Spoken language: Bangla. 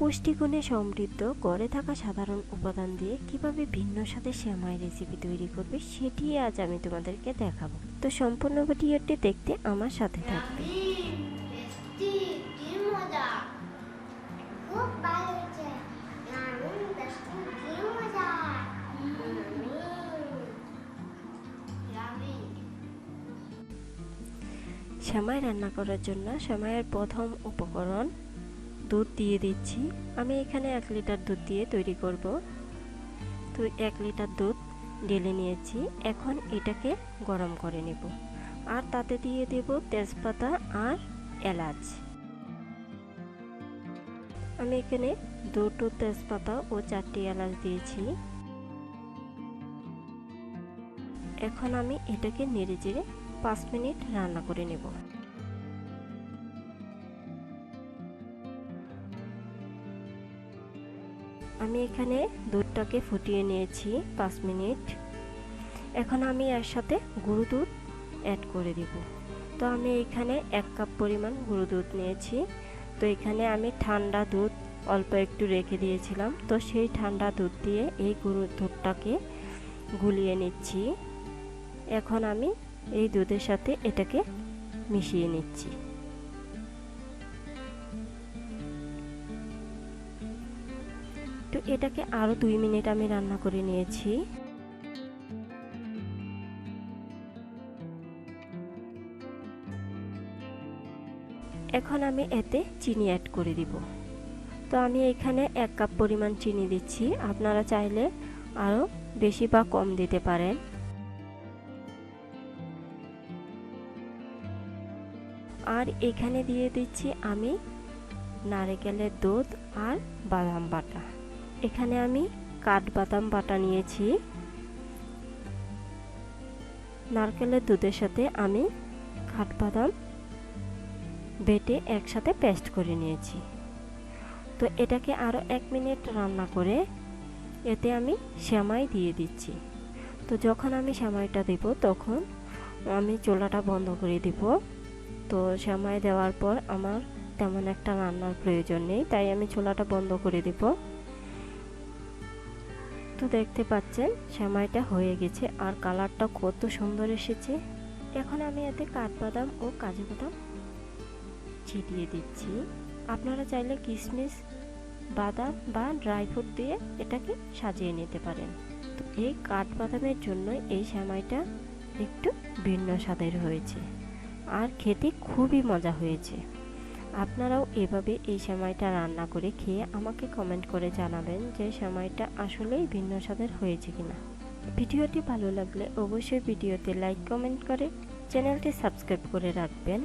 পুষ্টিগুণে সমৃদ্ধ গড়ে থাকা সাধারণ উপাদান দিয়ে কীভাবে ভিন্ন স্বাদের শ্যামাই রেসিপি তৈরি করবে সেটি আজ আমি তোমাদেরকে দেখাবো। তো সম্পূর্ণ ভিডিওটি দেখতে আমার সাথে থাকবে। শ্যামাই রান্না করার জন্য শ্যামাইয়ের প্রথম উপকরণ দুধ দিয়ে দিচ্ছি। আমি এখানে এক লিটার দুধ দিয়ে তৈরি করব। তো এক লিটার দুধ ঢেলে নিয়েছি। এখন এটাকে গরম করে নেব। আর তাতে দিয়ে দেব তেজপাতা আর এলাচ। আমি এখানে দুটো তেজপাতা ও চারটি এলাচ দিয়েছি। এখন আমি এটাকে নেড়ে চেড়ে পাঁচ মিনিট রান্না করে নেব। আমি এখানে দুধটাকে ফুটিয়ে নিয়েছি পাঁচ মিনিট। এখন আমি এর সাথে গুঁড়ো দুধ অ্যাড করে দিব। তো আমি এখানে এক কাপ পরিমাণ গুঁড়ো দুধ নিয়েছি। তো এখানে আমি ঠান্ডা দুধ অল্প একটু রেখে দিয়েছিলাম। তো সেই ঠান্ডা দুধ দিয়ে এই গুঁড়ো দুধটাকে গুলিয়ে নিচ্ছি। এখন আমি এই দুধের সাথে এটাকে মিশিয়ে নিচ্ছি। তো এটাকে আরও দুই মিনিট আমি রান্না করে নিয়েছি। এখন আমি এতে চিনি অ্যাড করে দিব। তো আমি এখানে এক কাপ পরিমাণ চিনি দিচ্ছি। আপনারা চাইলে আরও বেশি বা কম দিতে পারেন। আর এখানে দিয়ে দিচ্ছি আমি নারকেলের দুধ আর বাদাম বাটা। এখানে আমি কাঠবাদাম বাটা নিয়েছি। নারকেলের দুধের সাথে আমি কাঠবাদাম বেটে একসাথে পেস্ট করে নিয়েছি। তো এটাকে আরও এক মিনিট রান্না করে এতে আমি শ্যামাই দিয়ে দিচ্ছি। তো যখন আমি শ্যামাইটা দেব, তখন আমি চোলাটা বন্ধ করে দিব। তো শ্যামাই দেওয়ার পর আমার তেমন একটা রান্নার প্রয়োজন নেই, তাই আমি চোলাটা বন্ধ করে দিব। তো দেখতে পাচ্ছেন, শ্যামাইটা হয়ে গেছে আর কালারটা কত সুন্দর এসেছে। এখন আমি এতে কাঠবাদাম ও কাজু বাদাম ছিটিয়ে দিচ্ছি। আপনারা চাইলে কিশমিশ বাদাম বা ড্রাই ফ্রুট দিয়ে এটাকে সাজিয়ে নিতে পারেন। তো এই কাঠবাদামের জন্য এই শ্যামাইটা একটু ভিন্ন স্বাদের হয়েছে। আর খেতে খুবই মজা হয়েছে। আপনারাও এভাবে এই সেমাইটা রান্না করে খেয়ে আমাকে কমেন্ট করে জানাবেন যে সেমাইটা আসলেই ভিন্ন স্বাদের হয়েছে কিনা। ভিডিওটি ভালো লাগলে অবশ্যই ভিডিওতে লাইক কমেন্ট করে চ্যানেলটি সাবস্ক্রাইব করে রাখবেন।